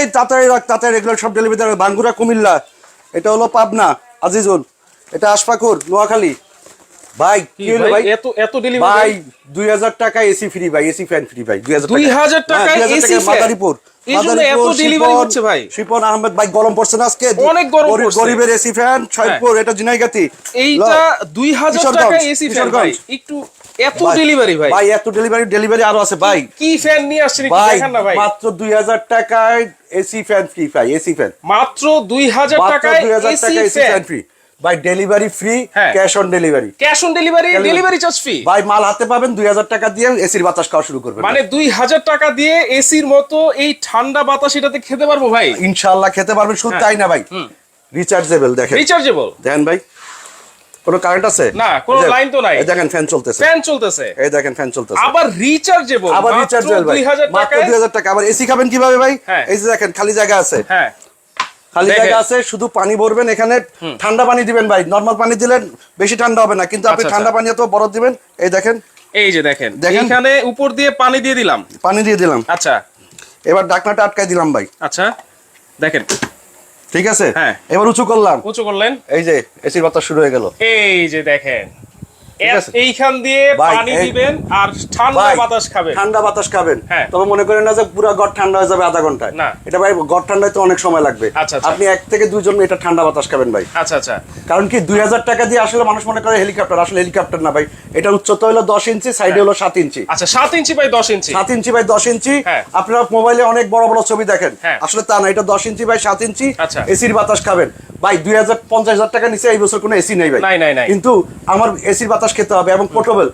এই তাড়াতাড়ি রাখ তাড়াতাড়ি এগুলো সব ডেলিভারি দেবে বাঙ্গুরা কুমিল্লা এটা হলো পাবনা আজিজুল এটা আশফাকুর নোয়াখালী। ভাই কি হলো ভাই? এত এত ডেলিভারি ভাই দুই হাজার টাকা এসি ফ্রি ভাই এসি ফ্যান ফ্রি ভাই দুই হাজার 2000 টাকায় AC মাদারীপুর। শিপন, আহমেদ ভাই গরম পড়ছে না আজকে? অনেক গরম পড়ছে। গরিবের এসি ফ্যান ছয়পুর এটা জিনাইগাতি এইটা দুই হাজার কিশোরগঞ্জ, টাকা এসি ফ্যান ভাই একটু এত ডেলিভারি ভাই। ভাই এত ডেলিভারি ডেলিভারি আরও আছে ভাই। কি ফ্যান নিয়ে আসছেন একটু দেখান না ভাই। মাত্র দুই হাজার টাকায় এসি ফ্যান ফ্রি ভাই এসি ফ্যান মাত্র দুই হাজার মাত্র টাকায় এসি টাকা ফ্যান ফ্রি ভাই delivery free. Cash on delivery cash on delivery delivery charge free ভাই মাল হাতে পাবেন দুই হাজার টাকা দিয়ে এসির বাতাস খাওয়া শুরু করবেন। মানে দুই হাজার টাকা দিয়ে এসির মতো এই ঠান্ডা বাতাস এটাতে খেতে পারব ভাই? ইনশাআল্লাহ খেতে পারবেন শুধু হ্যাঁ। তাই না ভাই? রিচার্জেবল দেখেন। রিচার্জেবল দেখেন ভাই। কোনো কারেন্ট আছে? না, কোনো line তো নাই। এই দেখেন ফ্যান চলতেছে। ফ্যান চলতেছে। এই দেখেন ফ্যান চলতেছে। আবার রিচার্জেবল আবার রিচার্জেবল ভাই। দুই হাজার মাত্র টাকায়? দুই হাজার টাকা। আবার এসি খাবেন কীভাবে ভাই? হ্যাঁ। এই যে দেখেন খালি জায়গা আছে। হ্যাঁ। খালি জায়গা আছে শুধু পানি ভরবেন এখানে। ঠান্ডা পানি দিবেন ভাই। নরমাল পানি দিলেন বেশি ঠান্ডা হবে না। কিন্তু আপনি আচ্ছা, ঠান্ডা আচ্ছা। পানি তো বরফ দিবেন এই দেখেন। এই যে দেখেন দেখেন। এখানে উপর দিয়ে পানি দিয়ে দিলাম। পানি দিয়ে দিলাম। আচ্ছা। এবার ডাকনাটা আটকাই দিলাম ভাই। আচ্ছা দেখেন। ঠিক আছে হ্যাঁ। এবার উঁচু করলাম উঁচু করলেন এই যে এসির বাতাস শুরু হয়ে গেল এই যে দেখেন। এইখান দিয়ে পানি দিবেন আর ঠান্ডা বাতাস খাবেন। ঠান্ডা বাতাস খাবেন। হ্যাঁ। তবে মনে করেন না যে পুরো ঘর ঠান্ডা হয়ে যাবে আধা ঘন্টায়। না। এটা ভাই ঘর ঠান্ডায় তো অনেক সময় লাগবে। আচ্ছা, আচ্ছা। আপনি এক থেকে দুইজন এটা ঠান্ডা বাতাস খাবেন ভাই। আচ্ছা আচ্ছা। কারণ কি দুই হাজার টাকা দিয়ে আসলে মানুষ মনে করে হেলিকপ্টার আসলে হেলিকপ্টার না ভাই। এটা উচ্চতা হলো দশ ইঞ্চি সাইডে হলো সাত ইঞ্চি। আচ্ছা সাত ইঞ্চি বাই দশ ইঞ্চি। সাত ইঞ্চি বাই দশ ইঞ্চি। হ্যাঁ। আপনারা মোবাইলে অনেক বড় বড় ছবি দেখেন। হ্যাঁ। আসলে তা না এটা দশ ইঞ্চি বাই সাত ইঞ্চি। আচ্ছা। এসির বাতাস খাবেন। ভাই দুই হাজার পঞ্চাশ হাজার টাকা নিচে এই বছর কোনো এসি নেই ভাই। কিন্তু আমার এসির বাতাস খেতে হবে এবং পোর্টেবল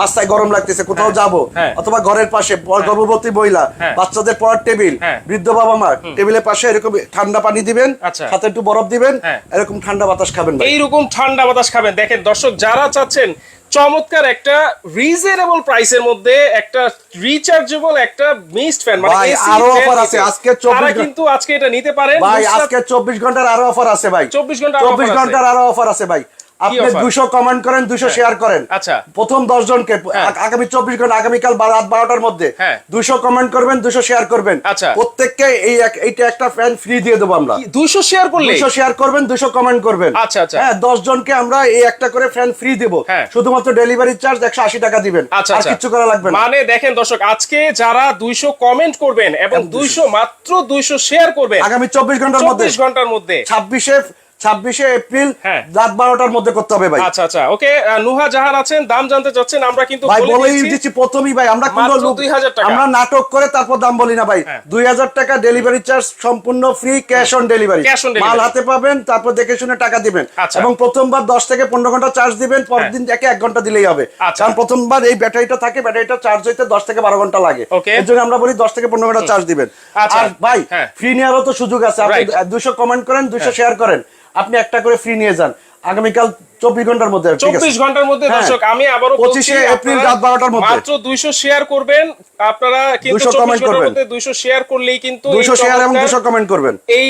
রাস্তায় গরম লাগতেছে কোথাও যাব। হ্যাঁ। অথবা ঘরের পাশে গর্ভবতী মহিলা হ্যাঁ। বাচ্চাদের পড়ার টেবিল হ্যাঁ। বৃদ্ধ বাবা মা টেবিলের পাশে এরকম ঠান্ডা পানি দিবেন হাতে সাথে একটু বরফ দিবেন হ্যাঁ। এরকম ঠান্ডা বাতাস খাবেন এইরকম ঠান্ডা বাতাস খাবেন। দেখেন দর্শক যারা চাচ্ছেন চমৎকার একটা রিজনেবল প্রাইসের মধ্যে একটা রিচার্জেবল একটা মিস্ট ফ্যান মানে আরও অফার আছে, আজকে 24 তারা কিন্তু আজকে এটা নিতে পারেন। ভাই আজকে চব্বিশ ঘণ্টার আরও অফার আছে ভাই। 24 ঘণ্টার আরও চব্বিশ ঘণ্টার আরও অফার আছে ভাই। আপনি দুশো কমেন্ট করেন দুশো শেয়ার করেন। আচ্ছা। প্রথম দশ জনকে হ্যাঁ। আগামী চব্বিশ ঘণ্টা আগামীকাল রাত বারোটার মধ্যে হ্যাঁ। দুশো কমেন্ট করবেন দুশো শেয়ার করবেন। আচ্ছা। প্রত্যেককে এই এইটা একটা ফ্যান ফ্রি দিয়ে দেবো আমরা। 200 শেয়ার করলে? দুশো শেয়ার করবেন দুশো কমেন্ট করবেন। আচ্ছা, আচ্ছা। হ্যাঁ দশ জনকে আমরা এই একটা করে ফ্যান ফ্রি দেবো। হ্যাঁ। শুধুমাত্র ডেলিভারি চার্জ একশো আশি টাকা দিবেন। আচ্ছা আর আচ্ছা। কিচ্ছু করা লাগবে মানে দেখেন দর্শক আজকে যারা 200 কমেন্ট করবেন এবং 200 মাত্র 200 শেয়ার করবেন আগামী চব্বিশ ঘণ্টার মধ্যে। ঘণ্টার মধ্যে। ছাব্বিশে ছাব্বিশে এপ্রিল হ্যাঁ। রাত বারোটার মধ্যে করতে হবে ভাই আচ্ছা আচ্ছা ওকে নুহা জাহান আছেন দাম জানতে চাচ্ছেন আমরা কিন্তু ভাই বলেই দিচ্ছি প্রথমেই ভাই আমরা কোনো লোক- 2000 টাকা। আমরা নাটক করে তারপর দাম বলি না ভাই হ্যাঁ। দুই হাজার টাকা ডেলিভারি চার্জ সম্পূর্ণ ফ্রি ক্যাশ অন ডেলিভারি। মাল হাতে পাবেন তারপর দেখে শুনে টাকা দিবেন আচ্ছা। এবং প্রথমবার দশ থেকে পনেরো ঘণ্টা চার্জ দিবেন পরের হ্যাঁ। দিন থেকে এক ঘণ্টা দিলেই হবে আচ্ছা। কারণ প্রথমবার এই ব্যাটারিটা থাকে ব্যাটারিটা চার্জ হইতে দশ থেকে বারো ঘণ্টা লাগে এর জন্য আমরা বলি দশ থেকে পনেরো ঘণ্টা চার্জ দিবেন আচ্ছা। আর ভাই। ফ্রি নেওয়ারও তো সুযোগ আছে আপনি। দুশো কমেন্ট করেন দুশো শেয়ার করেন আপনি একটা করে ফ্রি নিয়ে যান। আগামীকাল চব্বিশ ঘণ্টার মধ্যে চব্বিশ ঘণ্টার মধ্যে হ্যাঁ। দর্শক আমি আবারও 25 এপ্রিল রাত 12টার মধ্যে। মাত্র দুইশো শেয়ার করবেন আপনারা কিন্তু 200 চব্বিশ comment ঘণ্টার করবেন। দুইশো শেয়ার করলেই কিন্তু এই দুশো শেয়ার এবং দুশো কমেন্ট করবেন এই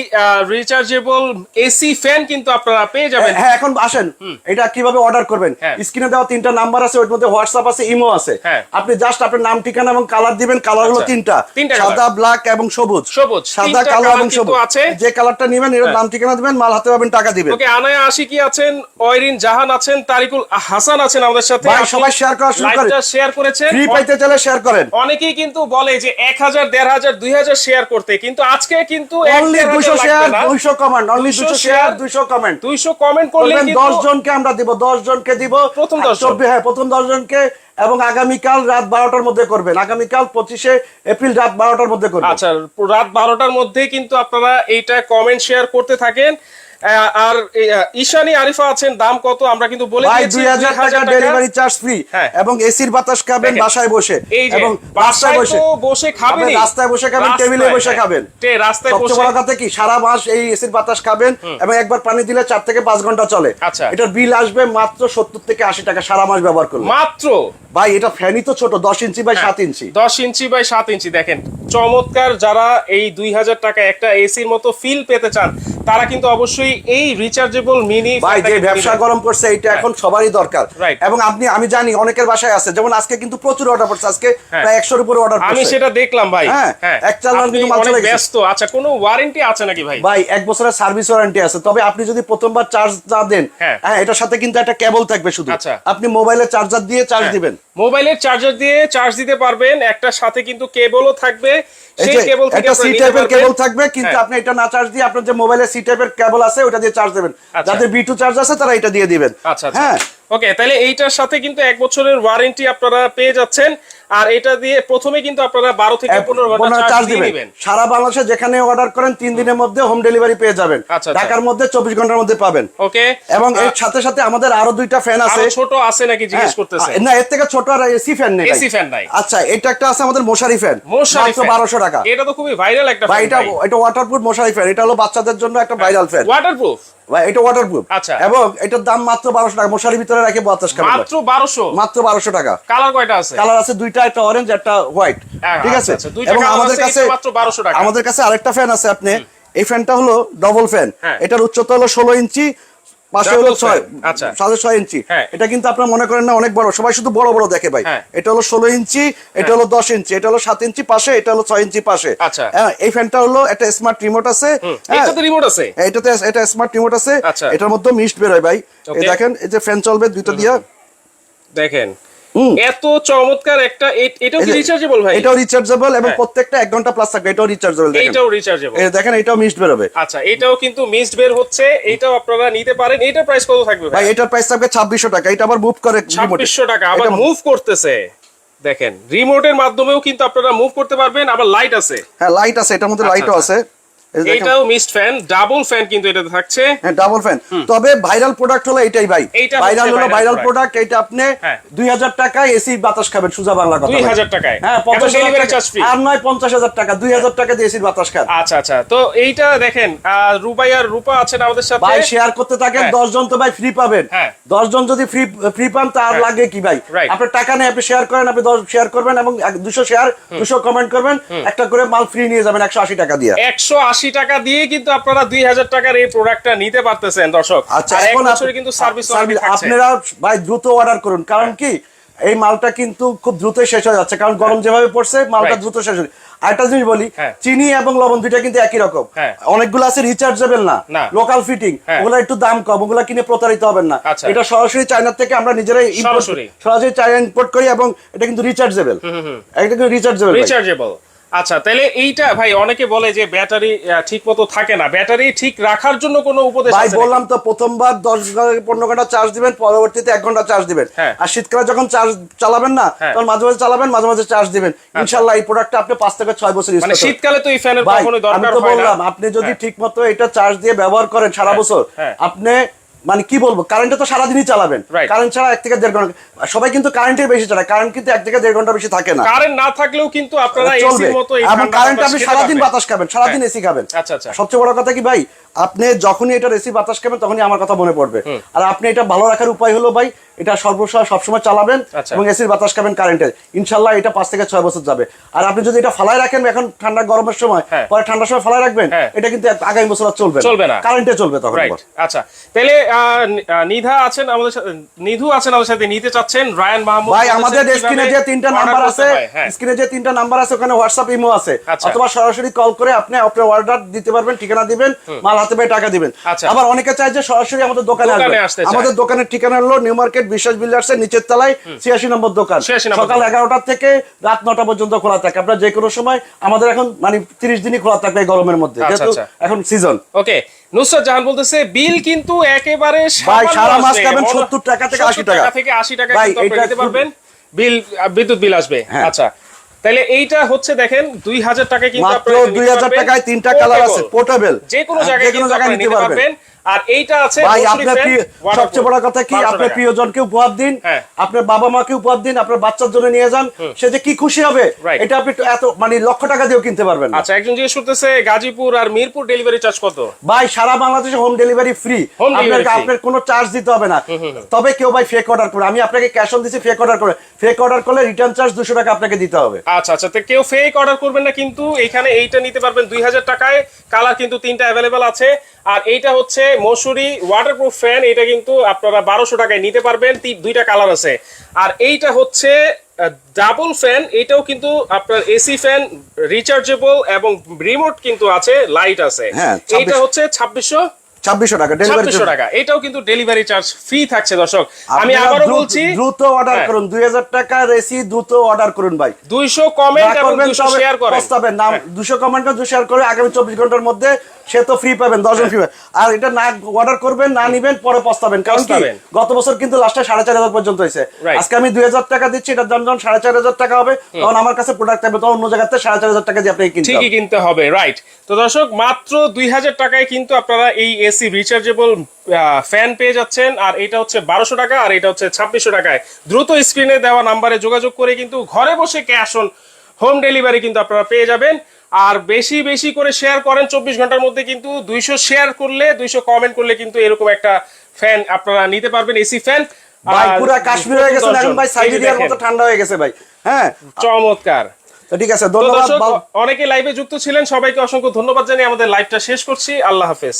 রিচার্জেবল এসি ফ্যান কিন্তু আপনারা পেয়ে যাবেন হ্যাঁ এখন আসেন এটা কীভাবে অর্ডার করবেন হ্যাঁ। স্ক্রিনে দেওয়া তিনটা নাম্বার আছে ওর মধ্যে হোয়াটসঅ্যাপ আছে ইমো আছে হ্যাঁ। আপনি জাস্ট আপনার নাম ঠিকানা এবং কালার দিবেন কালার হলো আচ্ছা। তিনটা সাদা ব্ল্যাক এবং সবুজ সবুজ। সাদা কালো এবং সবুজ আছে। যে কালারটা নেবেন এর নাম ঠিকানা দিবেন মাল হাতে পাবেন টাকা দিবেন ওকে আনায়া আশিকি আছেন অয়রিন জাহান আছেন তারিকুল হাসান আছেন আমাদের সাথে। সবাই share করা শুরু করে। লাইভটা শেয়ার করেছেন। ফ্রি পাইতে চাইলে শেয়ার করেন। অনেকেই কিন্তু বলে যে এক হাজার দেড় হাজার দুই হাজার শেয়ার করতে। কিন্তু আজকে কিন্তু অনলি দেড় দুশো হাজার শেয়ার লাগবে না। দুইশো কমেন্ট অনলি 200 শেয়ার দুইশো কমেন্ট দুইশো কমেন্ট করলে কিন্তু দশ জনকে আমরা দিব দশ জনকে দিব। প্রথম আর 10 জন। হ্যাঁ প্রথম দশ জনকে এবং আগামীকাল রাত বারোটার মধ্যে করবেন। আগামীকাল পঁচিশে এপ্রিল রাত বারোটার মধ্যে করবেন। আচ্ছা রাত বারোটার মধ্যে কিন্তু আপনারা এইটা কমেন্ট শেয়ার করতে থাকেন। আর ঈশানী আরিফা আছেন দাম কত? আমরা কিন্তু বলে দিয়েছি দুই হাজার টাকা ডেলিভারি চার্জ ফ্রি হ্যাঁ। এবং এসির বাতাস খাবেন বাসায় বসে এবং রাস্তায় বসে। বসে খাবেন রাস্তায় বসে খাবেন টেবিলে বসে খাবেন। রাস্তায় সবচেয়ে বসে বড় কথা কি? সারা মাস এই এসির বাতাস খাবেন এবং একবার পানি দিলে চার থেকে পাঁচ ঘণ্টা চলে। আচ্ছা। এটার বিল আসবে মাত্র সত্তর থেকে আশি টাকা সারা মাস ব্যবহার করলে। মাত্র? ভাই এটা ফ্যানই তো ছোট দশ ইঞ্চি বাই সাত ইঞ্চি। দশ ইঞ্চি বাই সাত ইঞ্চি দেখেন। চমৎকার যারা এই দুই হাজার টাকা একটা এসির মতো ফিল পেতে চান তারা কিন্তু অবশ্যই এই রিচার্জেবল মিনি ভাই যে ব্যবসা গরম করছে এটা এখন সবারই দরকার। এবং আপনি আমি জানি অনেকের বাসায় আছে যেমন আজকে কিন্তু প্রচুর অর্ডার পড়ছে আজকে হ্যাঁ। প্রায় উপরে অর্ডার আমি সেটা দেখলাম ভাই হ্যাঁ, হ্যাঁ এক চালান কিন্তু মাল চলে গেছে। ব্যস্ত আচ্ছা কোনো ওয়ারেন্টি আছে নাকি ভাই ভাই এক বছরের সার্ভিস ওয়ারেন্টি আছে তবে আপনি যদি প্রথমবার চার্জ না দেন হ্যাঁ। হ্যাঁ এটার সাথে কিন্তু একটা কেবল থাকবে শুধু আচ্ছা। আপনি মোবাইলে চার্জার দিয়ে চার্জ। দিবেন মোবাইলের চার্জার দিয়ে চার্জ দিতে পারবেন একটা সাথে কিন্তু কেবলও থাকবে সেই কেবল থেকে একটা সি টাইপের কেবল থাকবে কিন্তু। আপনি এটা না চার্জ দিয়ে আপনার যে মোবাইলে সি টাইপের কেবল আছে ওটা দিয়ে চার্জ দেবেন। আচ্ছা। যাদের বি টু চার্জ আছে তারা এটা দিয়ে দিবেন। আচ্ছা আচ্ছা। হ্যাঁ ওকে তাহলে এইটার সাথে কিন্তু এক বছরের ওয়ারেন্টি আপনারা পেয়ে যাচ্ছেন। আর এটা দিয়ে প্রথমে কিন্তু আপনারা বারো থেকে পনেরো ঘণ্টা চার্জ দিবেন। সারা বাংলাদেশে যেখানে অর্ডার করেন তিন দিনের মধ্যে হোম ডেলিভারি পেয়ে যাবেন। আচ্ছা, আচ্ছা। ঢাকার মধ্যে চব্বিশ ঘণ্টার মধ্যে পাবেন। ওকে এবং এর সাথে সাথে আমাদের আরও দুইটা ফ্যান আছে। ছোট আছে নাকি জিজ্ঞেস হ্যাঁ, করতেছে। না এর থেকে ছোট আর এসি ফ্যান নেই AC fan নাই। আচ্ছা এটা একটা আছে আমাদের মশারি ফ্যান মশারি মাত্র বারোশো টাকা। এটা তো খুবই ভাইরাল একটা ভাই এটা এটা ওয়াটারপ্রুফ মশারি ফ্যান এটা হলো বাচ্চাদের জন্য একটা ভাইরাল ফ্যান ওয়াটারপ্রুফ এটা ওয়াটারপ্রুফ আচ্ছা। এবং এটার দাম মাত্র বারোশো টাকা। মশারির ভিতরে রাখে বাতাস খাবে মাত্র বারোশো? মাত্র বারোশো টাকা। কালার কয়টা আছে? কালার আছে দুইটা একটা অরেঞ্জ একটা হোয়াইট হ্যাঁ, ঠিক আচ্ছা, আছে? আচ্ছা, এবং আমাদের কাছে মাত্র 1200 টাকা। আমাদের কাছে আরেকটা ফ্যান আছে আপনি। এই ফ্যানটা হলো ডবল ফ্যান। এটার উচ্চতা হলো ষোলো ইঞ্চি। হলো ছয় আচ্ছা। সাড়ে ছয় ইঞ্চি হ্যাঁ। এটা কিন্তু আপনার মনে করেন না অনেক বড় সবাই শুধু বড় বড় দেখে ভাই হ্যাঁ। এটা হলো ষোলো ইঞ্চি এটা হলো দশ ইঞ্চি এটা হলো সাত ইঞ্চি পাশে এটা হলো ছয় ইঞ্চি পাশে আচ্ছা। হ্যাঁ এই ফ্যানটা হলো একটা স্মার্ট রিমোট আছে হ্যাঁ এটাতে রিমোট আছে এটাতে এটা স্মার্ট রিমোট আছে আচ্ছা। এটার মধ্যে মিস্ট বেরোয় ভাই দেখেন এই যে ফ্যান চলবে দুইটা দিয়া দেখেন। এত চমৎকার একটা এটাও রিচার্জেবল ভাই? এটাও রিচার্জেবল এবং হ্যাঁ। প্রত্যেকটা এক ঘণ্টা প্লাস থাকবে এটাও রিচার্জেবল দেখেন। এটাও রিচার্জেবল এই দেখেন এটাও মিস্ট বেরোবে। আচ্ছা এটাও কিন্তু মিসড বের হচ্ছে এটাও আপনারা নিতে পারেন। এটার প্রাইস কত থাকবে ভাই? এটার প্রাইস থাকবে ছাব্বিশশো টাকা এটা আবার মুভ করে remote এ। ছাব্বিশশো টাকা আবার মুভ করতেছে। দেখেন রিমোটের মাধ্যমেও কিন্তু আপনারা মুভ করতে পারবেন আবার লাইট আছে। হ্যাঁ লাইট আছে এটার মধ্যে আচ্ছা, লাইটও আচ্ছা। আছে। যে দেখেন এটাও মিসড ফ্যান ডাবল ফ্যান কিন্তু এটাতে থাকছে। হ্যাঁ ডাবল ফ্যান তবে ভাইরাল প্রোডাক্ট হলো এটাই ভাই। ভাইরাল হলো ভাইরাল প্রোডাক্ট এটা আপনি হ্যাঁ। দুই হাজার টাকায় এসি বাতাস খাবেন সুজা বাংলা কথা ভাই। 2000 টাকায়? হ্যাঁ? আর নয় পঞ্চাশ হাজার টাকা। দুই হাজার টাকা দিয়ে এসির বাতাস খান। আচ্ছা আচ্ছা। তো এইটা দেখেন রুবাই আর রূপা আছেন আমাদের সাথে। ভাই শেয়ার করতে থাকেন হ্যাঁ। দশ জন তো ভাই ফ্রি পাবেন। হ্যাঁ। দশ জন যদি ফ্রি ফ্রি পান তার হ্যাঁ। লাগে কি ভাই. আপনার টাকা নেই আপনি শেয়ার করেন আপনি দশ শেয়ার করবেন এবং দুশো শেয়ার দুশো কমেন্ট করবেন একটা করে মাল ফ্রি নিয়ে যাবেন একশো আশি টাকা দিয়ে। একশো আশি আশি টাকা দিয়ে কিন্তু আপনারা দুই হাজার টাকার এই প্রোডাক্টটা নিতে পারতেছেন দর্শক আচ্ছা এখন কিন্তু সার্ভিস আপনারা ভাই দ্রুত অর্ডার করুন কারণ কি এই মালটা কিন্তু খুব দ্রুত শেষ হয়ে যাচ্ছে কারণ গরম যেভাবে পড়ছে মালটা দ্রুত শেষ হয়ে আরেকটা জিনিস বলি হ্যাঁ। চিনি এবং লবণ দুইটা কিন্তু একই রকম হ্যাঁ। অনেকগুলো আছে রিচার্জেবল না। লোকাল ফিটিং হ্যাঁ। ওগুলো একটু দাম কম ওগুলো কিনে প্রতারিত হবেন না আচ্ছা। এটা সরাসরি চায়না থেকে আমরা নিজেরাই সরাসরি। সরাসরি চায়না ইম্পোর্ট করি এবং এটা কিন্তু রিচার্জেবল এটা কিন্তু রিচার্জেবল রিচার্জেবল আচ্ছা তাহলে এইটা ভাই অনেকে বলে যে ব্যাটারি ঠিক মতো থাকে না ব্যাটারি ঠিক রাখার জন্য কোনো উপদেশ ভাই বললাম তো প্রথমবার দশ পনেরো ঘণ্টা চার্জ দিবেন পরবর্তীতে এক ঘণ্টা চার্জ দিবেন হ্যাঁ। আর শীতকালে যখন চার্জ চালাবেন না হ্যাঁ। তখন মাঝে মাঝে চালাবেন মাঝে মাঝে চার্জ দিবেন ইনশাল্লাহ এই প্রোডাক্টটা আপনি পাঁচ থেকে ছয় বছর ইউজ মানে শীতকালে তো এই ফ্যানের কখনোই দরকার হয় না বললাম আপনি যদি হ্যাঁ। ঠিক মতো এটা চার্জ দিয়ে ব্যবহার করেন সারা বছর। আপনি মানে কি বলব কারেন্টে তো সারাদিনই চালাবেন। কারেন্ট ছাড়া এক থেকে দেড় ঘণ্টা সবাই কিন্তু কারেন্টের বেশি চালায় কারেন্ট কিন্তু এক থেকে দেড় ঘণ্টা বেশি থাকে না। কারেন্ট না থাকলেও কিন্তু আপনারা এসির মতো এই কারেন্ট আপনি সারাদিন বাতাস খাবেন সারাদিন হ্যাঁ। এসি খাবেন। আচ্ছা, আচ্ছা। সবচেয়ে বড় কথা কি ভাই? আপনি যখনই এটা এসি বাতাস খাবেন তখনই আমার কথা মনে পড়বে আর আপনি এটা ভালো রাখার উপায় হলো ভাই এটা সর্বসময় সবসময় চালাবেন আচ্ছা। এবং এসির বাতাস খাবেন কারেন্টের ইনশাল্লাহ এটা পাঁচ থেকে ছয় বছর যাবে আর আপনি যদি এটা ফালাই রাখেন এখন ঠান্ডা গরমের সময় হ্যাঁ। পরে ঠান্ডার সময় ফালাই রাখবেন হ্যাঁ। এটা কিন্তু আগামী বছর আর চলবে চলবে না। কারেন্টে চলবে তখন আচ্ছা তাহলে নিধা আছেন আমাদের সাথে নিধু আছেন আমাদের সাথে নিতে চাচ্ছেন রায়ান মাহমুদ ভাই আমাদের স্ক্রিনে যে তিনটা নাম্বার আছে হ্যাঁ। স্ক্রিনে যে তিনটা নাম্বার আছে ওখানে হোয়াটসঅ্যাপ ইমো আছে আচ্ছা। অথবা সরাসরি কল করে আপনি আপনার অর্ডার দিতে পারবেন ঠিকানা দিবেন মাল হাতে পেয়ে টাকা দিবেন আচ্ছা। আবার অনেকে চায় যে সরাসরি আমাদের দোকানে আসবে আমাদের দোকানের ঠিকানা হলো নিউ মার্কেট বিশ্বাস বিল্ডার্স এর নিচের তলায় ছিয়াশি নম্বর দোকান সকাল। এগারোটা থেকে রাত নটা পর্যন্ত খোলা থাকে আপনার যে কোনো সময় আমাদের এখন মানে তিরিশ দিনই খোলা থাকবে এই গরমের মধ্যে আচ্ছা, যেহেতু আচ্ছা। এখন সিজন ওকে নুসরাত জাহান বলতেছে বিল কিন্তু একেবারে ভাই সারা মাস। খাবেন মনে- সত্তর টাকা থেকে আশি টাকা থেকে আশি টাকা ভাই, কিন্তু আপনি নিতে পারবেন বিল বিদ্যুৎ বিল আসবে হ্যাঁ। আচ্ছা তাহলে এইটা হচ্ছে দেখেন দুই হাজার টাকায় কিন্তু দুই হাজার টাকায় তিনটা কালার আছে। পোর্টেবল যে কোনো জায়গায় নিতে পারবেন। আর এইটা আছে ভাই আপনার সবচেয়ে বড় কথা কি? আপনার প্রিয়জনকে উপহার দিন? হ্যাঁ। আপনার বাবা মাকে উপহার দিন? আপনার বাচ্চার জন্য নিয়ে যান। সে যে কি খুশি হবে এটা আপনি এত মানে লক্ষ টাকা দিয়েও কিনতে পারবেন আচ্ছা একজন জিজ্ঞেস করতেছে গাজীপুর আর মিরপুর ডেলিভারি চার্জ কত? ভাই সারা বাংলাদেশে হোম ডেলিভারি ফ্রি আপনার আপনার কোনো চার্জ দিতে হবে না। তবে কেউ ভাই ফেক অর্ডার করে। আমি আপনাকে ক্যাশ অন দিছি ফেক অর্ডার করে। ফেক অর্ডার করলে রিটার্ন চার্জ দুশো টাকা আপনাকে দিতে হবে। আচ্ছা আচ্ছা তো কেউ ফেক অর্ডার করবেন না কিন্তু এখানে এইটা নিতে পারবেন দুই হাজার টাকায়। কালার কিন্তু তিনটা অ্যাভেলেবেল আছে। আর এইটা হচ্ছে মসুরি ওয়াটারপ্রুফ ফ্যান এটা কিন্তু আপনারা বারোশো টাকায় নিতে পারবেন। দুইটা কালার আছে। আর এইটা হচ্ছে ডাবল ফ্যান এটাও কিন্তু আপনার এসি ফ্যান রিচার্জেবল এবং রিমোট কিন্তু আছে লাইট আছে। হ্যাঁ, এইটা হচ্ছে ছাব্বিশশো? ছাব্বিশশো টাকা ডেলিভারি ছাব্বিশশো টাকা। এটাও কিন্তু ডেলিভারি চার্জ ফ্রি থাকছে দর্শক। আমি আবারও বলছি দ্রুত অর্ডার হ্যাঁ। করুন। দুই হাজার টাকার এসি দ্রুত অর্ডার করুন ভাই। দুইশো কমেন্ট এবং তবে শেয়ার করেন। নাম দুশো কমেন্ট দুশো শেয়ার করে আগামী চব্বিশ ঘণ্টার মধ্যে সে তো ফ্রি পাবেন দশজন ফ্রি পাবেন। আর এটা না অর্ডার করবেন না নিবেন পরে পস্তাবেন। কারণ কি? গত বছর কিন্তু লাস্টে সাড়ে চার হাজার পর্যন্ত হয়েছে। আজকে আমি দুই হাজার টাকা দিচ্ছি এটার দাম যখন সাড়ে চার হাজার টাকা হবে তখন আমার কাছে প্রোডাক্ট থাকবে তখন অন্য জায়গাতে সাড়ে চার হাজার টাকা দিয়ে আপনি কিনতে ঠিকই কিনতে হবে রাইট তো দর্শক মাত্র দুই হাজার টাকায় কিন্তু আপনারা এই এসি রিচার্জেবল ফ্যান পেয়ে যাচ্ছেন আর এটা হচ্ছে বারোশো টাকা আর এটা হচ্ছে ছাব্বিশশো টাকায়। দ্রুত স্ক্রিনে দেওয়া নাম্বারে যোগাযোগ করে কিন্তু ঘরে বসে ক্যাশ অন হোম ডেলিভারি কিন্তু আপনারা পেয়ে যাবেন। আর বেশি বেশি করে শেয়ার করেন চব্বিশ ঘণ্টার মধ্যে কিন্তু দুইশো শেয়ার করলে দুইশো কমেন্ট করলে কিন্তু এরকম একটা ফ্যান আপনারা নিতে পারবেন এসি ফ্যান ভাই পুরা কাশ্মীর হয়ে গেছে এখন ভাই সাইবেরিয়ার মতো ঠান্ডা হয়ে গেছে ভাই। হ্যাঁ? চমৎকার। ঠিক আছে ধন্যবাদ অনেকে লাইভে যুক্ত ছিলেন সবাইকে অসংখ্য ধন্যবাদ জানিয়ে আমাদের লাইভটা শেষ করছি। আল্লাহ হাফেজ।